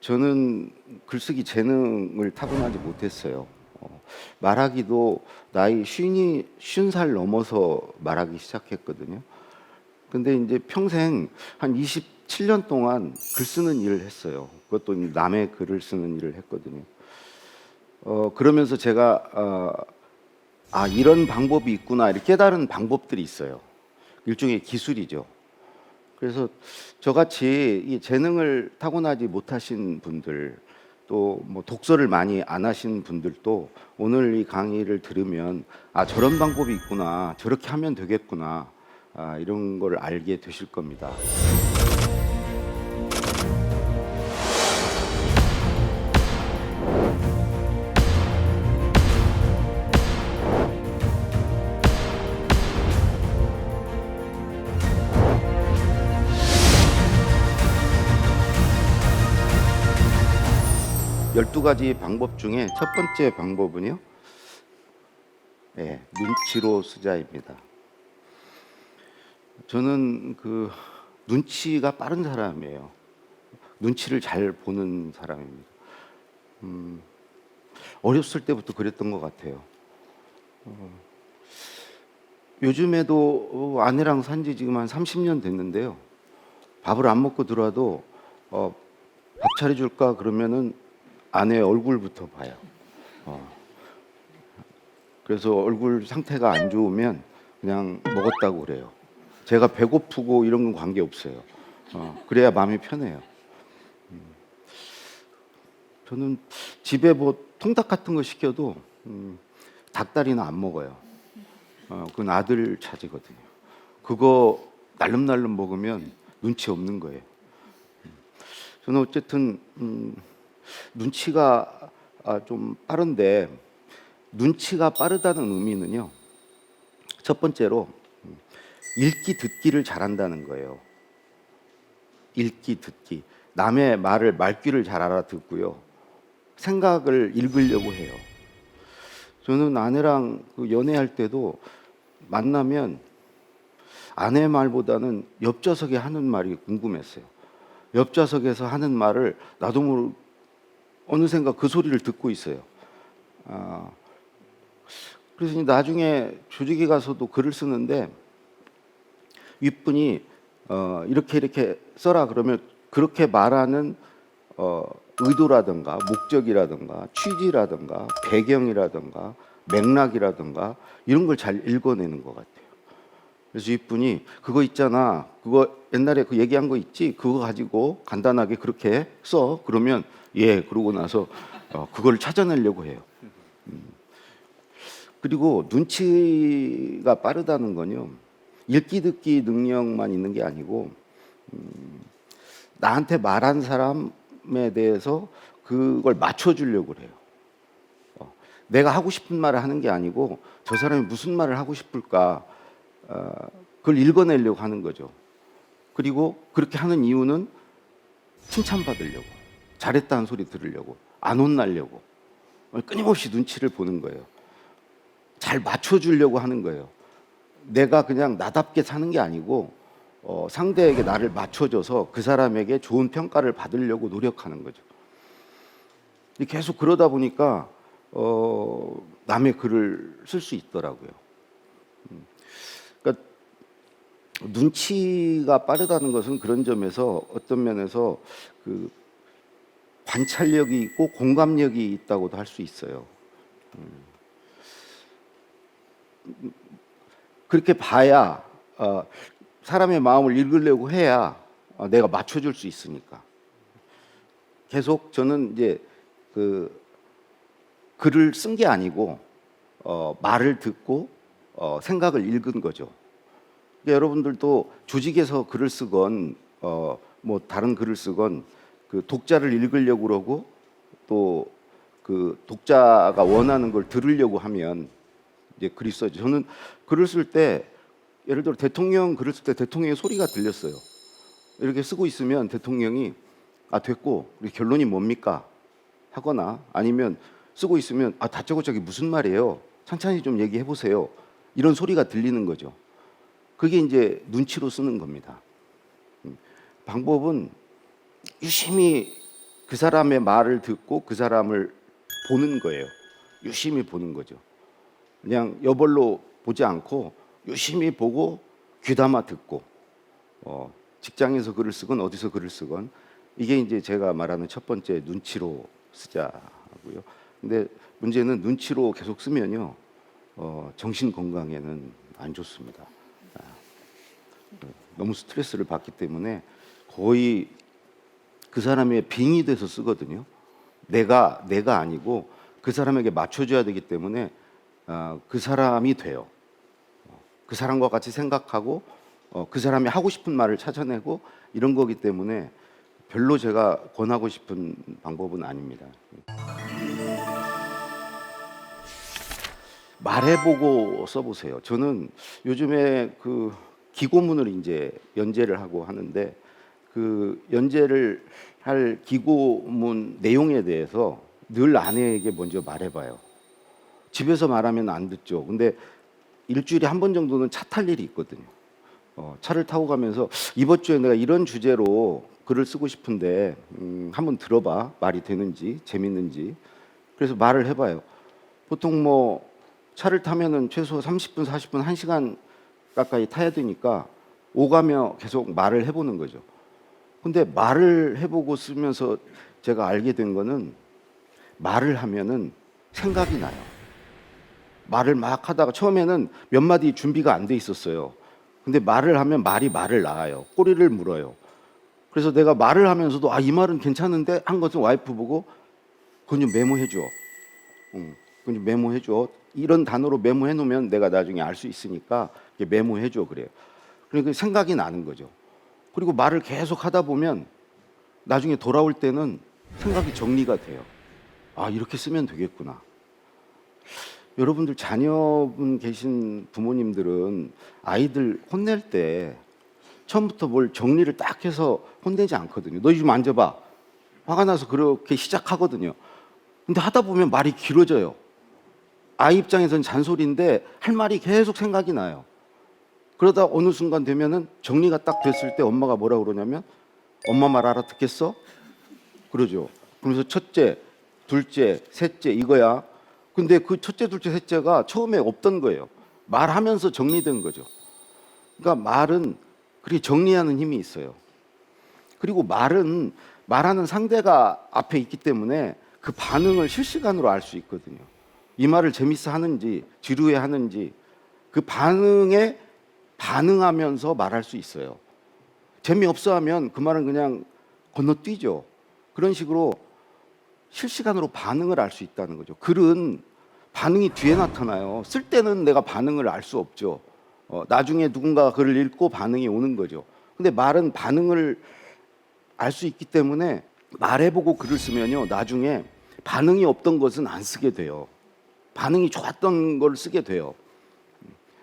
저는 글쓰기 재능을 타고나지 못했어요. 어, 말하기도 나이 쉰이 쉰 살 넘어서 말하기 시작했거든요. 근데 이제 평생 한 27년 동안 글 쓰는 일을 했어요. 그것도 남의 글을 쓰는 일을 했거든요. 어, 그러면서 제가 어, 아 이런 방법이 있구나 이렇게 깨달은 방법들이 있어요. 일종의 기술이죠. 그래서 저같이 이 재능을 타고나지 못하신 분들 또 뭐 독서를 많이 안 하신 분들도 오늘 이 강의를 들으면 아 저런 방법이 있구나 저렇게 하면 되겠구나 아, 이런 걸 알게 되실 겁니다. 두 가지 방법 중에 첫 번째 방법은요. 예, 눈치로 쓰자입니다. 저는 그 눈치가 빠른 사람이에요. 눈치를 잘 보는 사람입니다. 음, 어렸을 때부터 그랬던 것 같아요. 어, 요즘에도 어, 아내랑 산지 지금 한 30년 됐는데요. 밥을 안 먹고 들어와도 어, 밥 차려줄까 그러면은 아내 얼굴부터 봐요. 어. 그래서 얼굴 상태가 안 좋으면 그냥 먹었다고 그래요. 제가 배고프고 이런 건 관계 없어요. 어, 그래야 마음이 편해요. 음. 저는 집에 뭐 통닭 같은 거 시켜도 음, 닭다리는 안 먹어요. 어, 그건 아들 차지거든요. 그거 날름날름 먹으면 눈치 없는 거예요. 음. 저는 어쨌든 음, 눈치가 아, 좀 빠른데 눈치가 빠르다는 의미는요. 첫 번째로 음, 읽기 듣기를 잘한다는 거예요. 읽기 듣기. 남의 말을 말귀를 잘 알아듣고요. 생각을 읽으려고 해요. 저는 아내랑 그 연애할 때도 만나면 아내 말보다는 옆좌석에 하는 말이 궁금했어요. 옆좌석에서 하는 말을 나도 모르 어느샌가 그 소리를 듣고 있어요. 아, 그래서 나중에 조직에 가서도 글을 쓰는데 윗분이 어, 이렇게 이렇게 써라 그러면 그렇게 말하는 어, 의도라든가 목적이라든가 취지라든가 배경이라든가 맥락이라든가 이런 걸 잘 읽어내는 것 같아요. 그래서 윗분이 그거 있잖아. 그거 옛날에 그 얘기한 거 있지? 그거 가지고 간단하게 그렇게 써. 그러면 예. 그러고 나서 어, 그걸 찾아내려고 해요. 음. 그리고 눈치가 빠르다는 건요. 읽기 듣기 능력만 있는 게 아니고 음, 나한테 말한 사람에 대해서 그걸 맞춰주려고 그래요. 어, 내가 하고 싶은 말을 하는 게 아니고 저 사람이 무슨 말을 하고 싶을까 어, 그걸 읽어내려고 하는 거죠. 그리고 그렇게 하는 이유는 칭찬받으려고, 잘했다는 소리 들으려고, 안 혼나려고, 끊임없이 눈치를 보는 거예요. 잘 맞춰주려고 하는 거예요. 내가 그냥 나답게 사는 게 아니고 어, 상대에게 나를 맞춰줘서 그 사람에게 좋은 평가를 받으려고 노력하는 거죠. 계속 그러다 보니까 어, 남의 글을 쓸 수 있더라고요. 그러니까 눈치가 빠르다는 것은 그런 점에서 어떤 면에서 그 관찰력이 있고 공감력이 있다고도 할 수 있어요. 음. 그렇게 봐야 어, 사람의 마음을 읽으려고 해야 어, 내가 맞춰줄 수 있으니까. 계속 저는 이제 그 글을 쓴 게 아니고 어, 말을 듣고 어, 생각을 읽은 거죠. 그러니까 여러분들도 조직에서 글을 쓰건 어, 뭐 다른 글을 쓰건 그 독자를 읽으려고 그러고 또 그 독자가 원하는 걸 들으려고 하면 이제 글이 써죠. 저는 글을 쓸 때 예를 들어 대통령 글을 쓸 때 대통령의 소리가 들렸어요. 이렇게 쓰고 있으면 대통령이 아 됐고 우리 결론이 뭡니까 하거나 아니면 쓰고 있으면 아 다짜고 저기 무슨 말이에요 천천히 좀 얘기해 보세요 이런 소리가 들리는 거죠. 그게 이제 눈치로 쓰는 겁니다. 음, 방법은 유심히 그 사람의 말을 듣고 그 사람을 보는 거예요. 유심히 보는 거죠. 그냥 여벌로 보지 않고 유심히 보고 귀담아 듣고 어, 직장에서 글을 쓰건 어디서 글을 쓰건 이게 이제 제가 말하는 첫 번째 눈치로 쓰자고요. 근데 문제는 눈치로 계속 쓰면요 어, 정신 건강에는 안 좋습니다. 아, 너무 스트레스를 받기 때문에 거의 그 사람의 빙이 돼서 쓰거든요. 내가 내가 아니고 그 사람에게 맞춰줘야 되기 때문에 아, 그 사람이 돼요. 어, 그 사람과 같이 생각하고 어, 그 사람이 하고 싶은 말을 찾아내고 이런 거기 때문에 별로 제가 권하고 싶은 방법은 아닙니다. 말해보고 써보세요. 저는 요즘에 그 기고문을 이제 연재를 하고 하는데 그 연재를 할 기고문 내용에 대해서 늘 아내에게 먼저 말해봐요. 집에서 말하면 안 듣죠. 근데 일주일에 한 번 정도는 차 탈 일이 있거든요. 어, 차를 타고 가면서 이번 주에 내가 이런 주제로 글을 쓰고 싶은데 음, 한번 들어봐 말이 되는지 재밌는지 그래서 말을 해봐요. 보통 뭐 차를 타면은 최소 30분, 40분, 1시간 가까이 타야 되니까 오가며 계속 말을 해보는 거죠. 근데 말을 해보고 쓰면서 제가 알게 된 거는 말을 하면은 생각이 나요. 말을 막 하다가 처음에는 몇 마디 준비가 안 돼 있었어요. 근데 말을 하면 말이 말을 낳아요. 꼬리를 물어요. 그래서 내가 말을 하면서도 아 이 말은 괜찮은데 한 것은 와이프 보고 그건 좀 메모해 줘. 응, 그건 좀 메모해 줘. 이런 단어로 메모해 놓으면 내가 나중에 알 수 있으니까 메모해 줘 그래요. 그러니까 생각이 나는 거죠. 그리고 말을 계속 하다 보면 나중에 돌아올 때는 생각이 정리가 돼요. 아 이렇게 쓰면 되겠구나. 여러분들 자녀분 계신 부모님들은 아이들 혼낼 때 처음부터 뭘 정리를 딱 해서 혼내지 않거든요. 너좀 앉아봐. 화가 나서 그렇게 시작하거든요. 근데 하다 보면 말이 길어져요. 아이 입장에서는 잔소리인데 할 말이 계속 생각이 나요. 그러다 어느 순간 되면은 정리가 딱 됐을 때 엄마가 뭐라 그러냐면 엄마 말 알아듣겠어? 그러죠. 그러면서 첫째, 둘째, 셋째 이거야. 근데 그 첫째, 둘째, 셋째가 처음에 없던 거예요. 말하면서 정리된 거죠. 그러니까 말은 그렇게 정리하는 힘이 있어요. 그리고 말은 말하는 상대가 앞에 있기 때문에 그 반응을 실시간으로 알 수 있거든요. 이 말을 재밌어 하는지 지루해 하는지 그 반응에 반응하면서 말할 수 있어요. 재미없어 하면 그 말은 그냥 건너뛰죠. 그런 식으로 실시간으로 반응을 알 수 있다는 거죠. 글은 반응이 뒤에 나타나요. 쓸 때는 내가 반응을 알 수 없죠. 어, 나중에 누군가 글을 읽고 반응이 오는 거죠. 근데 말은 반응을 알 수 있기 때문에 말해보고 글을 쓰면요. 나중에 반응이 없던 것은 안 쓰게 돼요. 반응이 좋았던 걸 쓰게 돼요.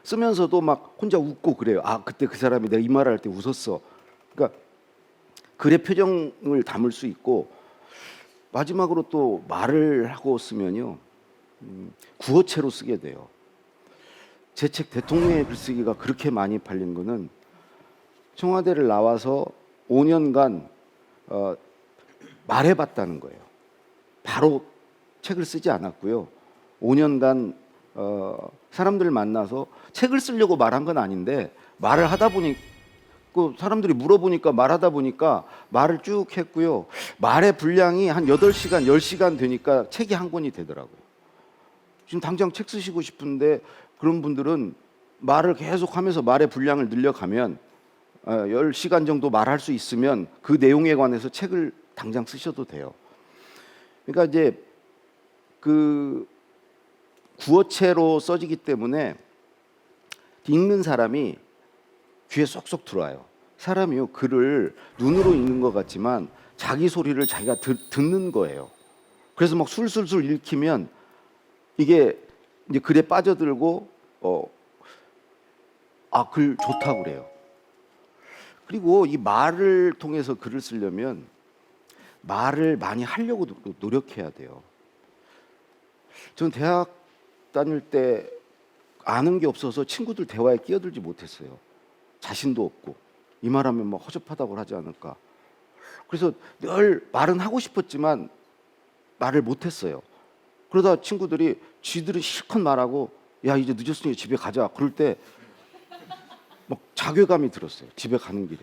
쓰면서도 막 혼자 웃고 그래요. 아, 그때 그 사람이 내가 이 말을 할 때 웃었어. 그러니까 글의 표정을 담을 수 있고 마지막으로 또 말을 하고 쓰면요. 음, 구어체로 쓰게 돼요. 제 책 대통령의 글쓰기가 그렇게 많이 팔린 거는 청와대를 나와서 5년간 어, 말해봤다는 거예요. 바로 책을 쓰지 않았고요. 5년간 어, 사람들 만나서 책을 쓰려고 말한 건 아닌데 말을 하다 보니 그 사람들이 물어보니까 말하다 보니까 말을 쭉 했고요. 말의 분량이 한 8시간, 10시간 되니까 책이 한 권이 되더라고요. 지금 당장 책 쓰시고 싶은데 그런 분들은 말을 계속 하면서 말의 분량을 늘려가면 어, 10시간 정도 말할 수 있으면 그 내용에 관해서 책을 당장 쓰셔도 돼요. 그러니까 이제 그 구어체로 써지기 때문에 읽는 사람이 귀에 쏙쏙 들어와요. 사람이요 글을 눈으로 읽는 것 같지만 자기 소리를 자기가 드, 듣는 거예요. 그래서 막 술술술 읽히면 이게 이제 글에 빠져들고 어아글 좋다고 그래요. 그리고 이 말을 통해서 글을 쓰려면 말을 많이 하려고 노- 노력해야 돼요. 저는 대학 다닐 때 아는 게 없어서 친구들 대화에 끼어들지 못했어요. 자신도 없고 이 말하면 막 허접하다고 하지 않을까. 그래서 늘 말은 하고 싶었지만 말을 못했어요. 그러다 친구들이 쥐들은 실컷 말하고 야 이제 늦었으니 집에 가자. 그럴 때 막 자괴감이 들었어요. 집에 가는 길에.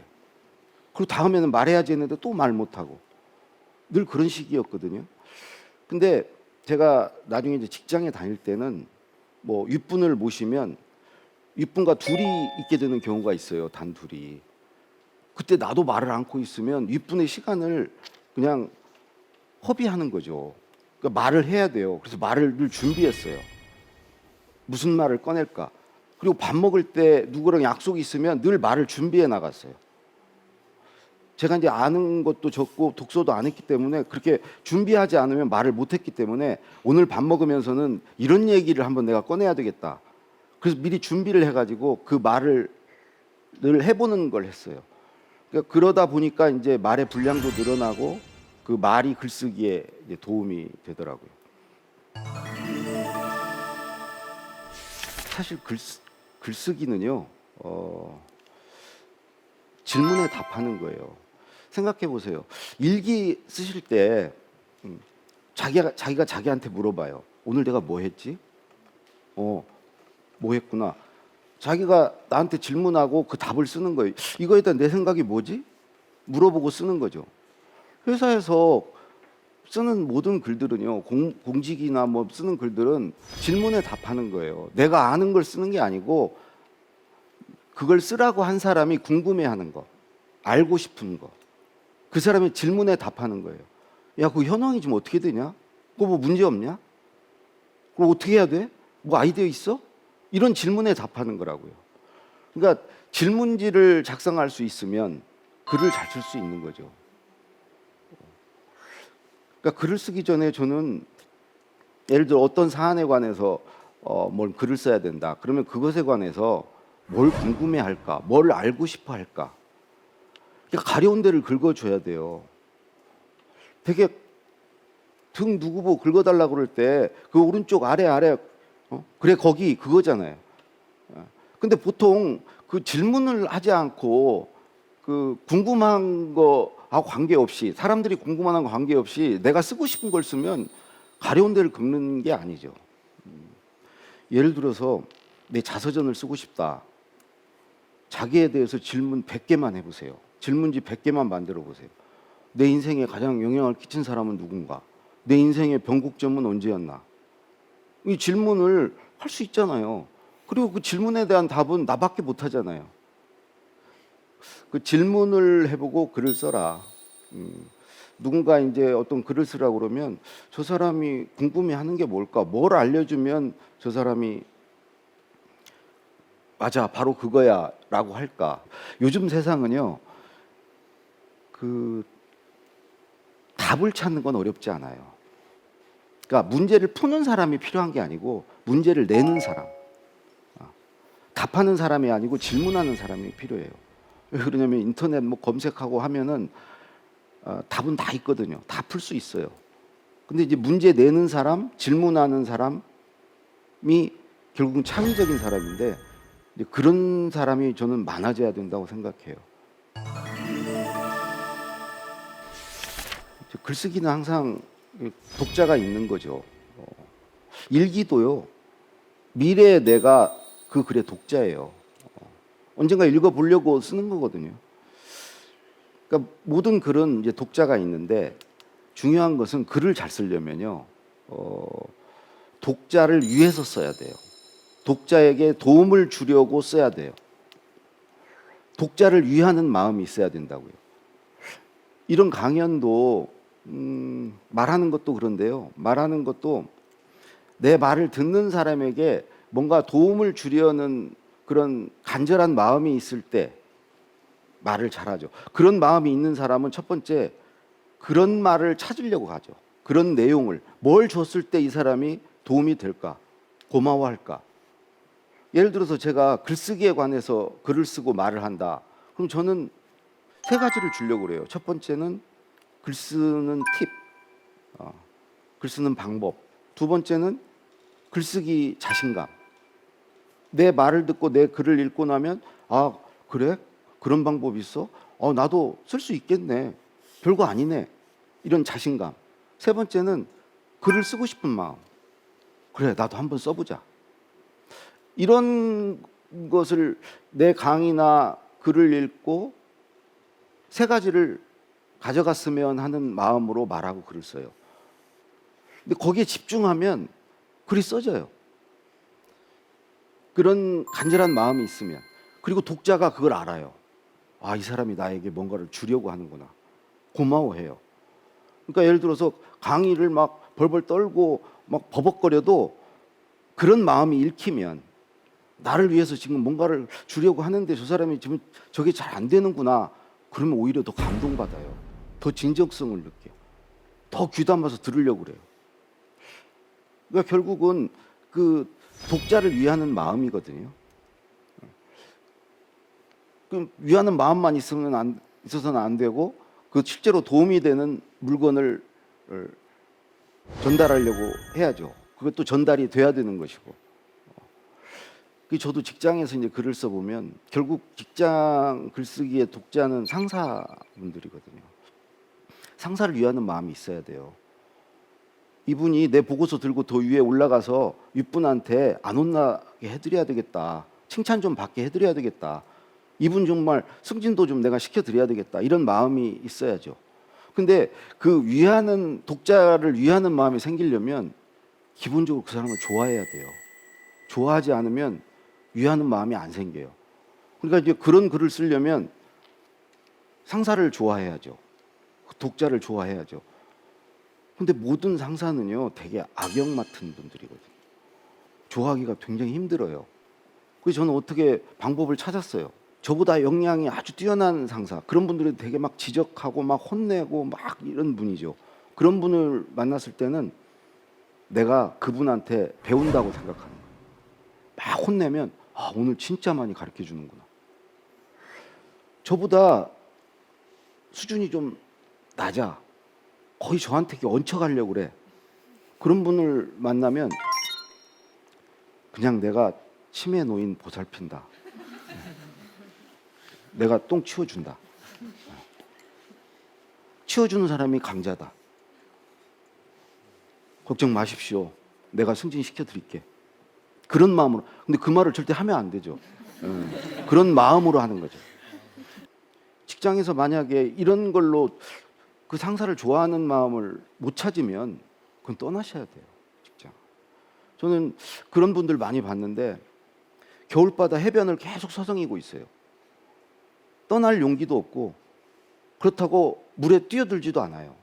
그리고 다음에는 말해야지 했는데 또 말 못하고 늘 그런 시기였거든요. 근데 제가 나중에 이제 직장에 다닐 때는 뭐 윗분을 모시면 윗분과 둘이 있게 되는 경우가 있어요. 단 둘이. 그때 나도 말을 않고 있으면 윗분의 시간을 그냥 허비하는 거죠. 그러니까 말을 해야 돼요. 그래서 말을 늘 준비했어요. 무슨 말을 꺼낼까? 그리고 밥 먹을 때 누구랑 약속이 있으면 늘 말을 준비해 나갔어요. 제가 이제 아는 것도 적고 독서도 안 했기 때문에 그렇게 준비하지 않으면 말을 못 했기 때문에 오늘 밥 먹으면서는 이런 얘기를 한번 내가 꺼내야 되겠다. 그래서 미리 준비를 해가지고 그 말을 늘 해보는 걸 했어요. 그러니까 그러다 보니까 이제 말의 분량도 늘어나고 그 말이 글쓰기에 도움이 되더라고요. 사실 글, 글쓰기는요, 어, 질문에 답하는 거예요. 생각해 보세요. 일기 쓰실 때 음, 자기가 자기가 자기한테 물어봐요. 오늘 내가 뭐 했지? 어, 뭐 했구나. 자기가 나한테 질문하고 그 답을 쓰는 거예요. 이거에 대한 내 생각이 뭐지? 물어보고 쓰는 거죠. 회사에서 쓰는 모든 글들은요, 공, 공직이나 뭐 쓰는 글들은 질문에 답하는 거예요. 내가 아는 걸 쓰는 게 아니고 그걸 쓰라고 한 사람이 궁금해 하는 거, 알고 싶은 거, 그 사람의 질문에 답하는 거예요. 야, 그 현황이 지금 어떻게 되냐? 그거 뭐 문제 없냐? 그럼 어떻게 해야 돼? 뭐 아이디어 있어? 이런 질문에 답하는 거라고요. 그러니까 질문지를 작성할 수 있으면 글을 잘 쓸 수 있는 거죠. 그러니까 글을 쓰기 전에 저는 예를 들어 어떤 사안에 관해서 어, 뭘 글을 써야 된다. 그러면 그것에 관해서 뭘 궁금해 할까, 뭘 알고 싶어 할까. 그러니까 가려운 데를 긁어줘야 돼요. 되게 등 누구 보고 긁어달라 그럴 때 그 오른쪽 아래 아래 어? 그래 거기 그거잖아요. 어. 근데 보통 그 질문을 하지 않고 그 궁금한 거하고 관계없이 사람들이 궁금한 거 관계없이 내가 쓰고 싶은 걸 쓰면 가려운 데를 긁는 게 아니죠. 음. 예를 들어서 내 자서전을 쓰고 싶다. 자기에 대해서 질문 100개만 해보세요. 질문지 100개만 만들어 보세요. 내 인생에 가장 영향을 끼친 사람은 누군가? 내 인생의 변곡점은 언제였나? 이 질문을 할 수 있잖아요. 그리고 그 질문에 대한 답은 나밖에 못 하잖아요. 그 질문을 해보고 글을 써라. 음, 누군가 이제 어떤 글을 쓰라고 그러면 저 사람이 궁금해하는 게 뭘까? 뭘 알려주면 저 사람이 맞아, 바로 그거야라고 할까? 요즘 세상은요, 그 답을 찾는 건 어렵지 않아요. 그러니까 문제를 푸는 사람이 필요한 게 아니고 문제를 내는 사람, 아, 답하는 사람이 아니고 질문하는 사람이 필요해요. 왜 그러냐면 인터넷 뭐 검색하고 하면은 어, 답은 다 있거든요. 다 풀 수 있어요. 근데 이제 문제 내는 사람, 질문하는 사람이 결국은 창의적인 사람인데 그런 사람이 저는 많아져야 된다고 생각해요. 글쓰기는 항상 독자가 있는 거죠. 어, 일기도요. 미래의 내가 그 글의 독자예요. 어, 언젠가 읽어보려고 쓰는 거거든요. 그러니까 모든 글은 이제 독자가 있는데 중요한 것은 글을 잘 쓰려면요. 어, 독자를 위해서 써야 돼요. 독자에게 도움을 주려고 써야 돼요. 독자를 위하는 마음이 있어야 된다고요. 이런 강연도 음, 말하는 것도 그런데요. 말하는 것도 내 말을 듣는 사람에게 뭔가 도움을 주려는 그런 간절한 마음이 있을 때 말을 잘하죠. 그런 마음이 있는 사람은 첫 번째 그런 말을 찾으려고 하죠. 그런 내용을 뭘 줬을 때 이 사람이 도움이 될까? 고마워할까? 예를 들어서 제가 글쓰기에 관해서 글을 쓰고 말을 한다. 그럼 저는 세 가지를 주려고 그래요. 첫 번째는 글 쓰는 팁, 어, 글 쓰는 방법. 두 번째는 글쓰기 자신감. 내 말을 듣고 내 글을 읽고 나면 아 그래 그런 방법이 있어? 어 나도 쓸 수 있겠네. 별거 아니네. 이런 자신감. 세 번째는 글을 쓰고 싶은 마음. 그래, 나도 한번 써보자. 이런 것을 내 강의나 글을 읽고 세 가지를 가져갔으면 하는 마음으로 말하고 글을 써요. 근데 거기에 집중하면 글이 써져요. 그런 간절한 마음이 있으면 그리고 독자가 그걸 알아요. 아, 이 사람이 나에게 뭔가를 주려고 하는구나. 고마워해요. 그러니까 예를 들어서 강의를 막 벌벌 떨고 막 버벅거려도 그런 마음이 읽히면 나를 위해서 지금 뭔가를 주려고 하는데 저 사람이 지금 저게 잘 안 되는구나. 그러면 오히려 더 감동받아요. 더 진정성을 느껴. 더 귀담아서 들으려고 그래요. 그러니까 결국은 그 독자를 위하는 마음이거든요. 그 위하는 마음만 있으면 안, 있어서는 안 되고 그 실제로 도움이 되는 물건을 어, 전달하려고 해야죠. 그것도 전달이 돼야 되는 것이고. 그 저도 직장에서 이제 글을 써보면 결국 직장 글쓰기의 독자는 상사분들이거든요. 상사를 위하는 마음이 있어야 돼요. 이분이 내 보고서 들고 더 위에 올라가서 윗분한테 안 혼나게 해드려야 되겠다. 칭찬 좀 받게 해드려야 되겠다. 이분 정말 승진도 좀 내가 시켜드려야 되겠다. 이런 마음이 있어야죠. 근데 그 위하는 독자를 위하는 마음이 생기려면 기본적으로 그 사람을 좋아해야 돼요. 좋아하지 않으면 위하는 마음이 안 생겨요. 그러니까 이제 그런 글을 쓰려면 상사를 좋아해야죠. 독자를 좋아해야죠. 근데 모든 상사는요, 되게 악역 맡은 분들이거든요. 좋아하기가 굉장히 힘들어요. 그래서 저는 어떻게 방법을 찾았어요. 저보다 역량이 아주 뛰어난 상사, 그런 분들이 되게 막 지적하고 막 혼내고 막 이런 분이죠. 그런 분을 만났을 때는 내가 그분한테 배운다고 생각하는 거예요. 막 혼내면 아, 오늘 진짜 많이 가르쳐 주는구나. 저보다 수준이 좀 낮아. 거의 저한테 얹혀가려고 그래. 그런 분을 만나면 그냥 내가 치매 노인 보살핀다. 내가 똥 치워준다. 치워주는 사람이 강자다. 걱정 마십시오. 내가 승진시켜 드릴게. 그런 마음으로. 근데 그 말을 절대 하면 안 되죠. 예. 그런 마음으로 하는 거죠. 직장에서 만약에 이런 걸로 그 상사를 좋아하는 마음을 못 찾으면 그건 떠나셔야 돼요. 직장. 저는 그런 분들 많이 봤는데 겨울바다 해변을 계속 서성이고 있어요. 떠날 용기도 없고 그렇다고 물에 뛰어들지도 않아요.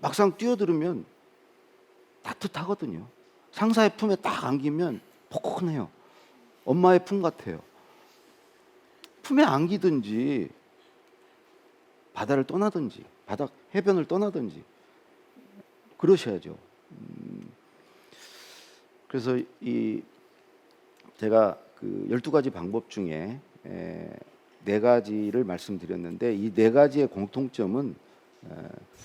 막상 뛰어들으면 따뜻하거든요. 상사의 품에 딱 안기면 포근해요. 엄마의 품 같아요. 품에 안기든지 바다를 떠나든지 바다 해변을 떠나든지 그러셔야죠. 음, 그래서 이 제가 그 12가지 방법 중에 에, 네 가지를 말씀드렸는데 이 네 가지의 공통점은 에,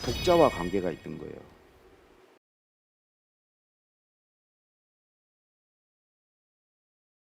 독자와 관계가 있는 거예요.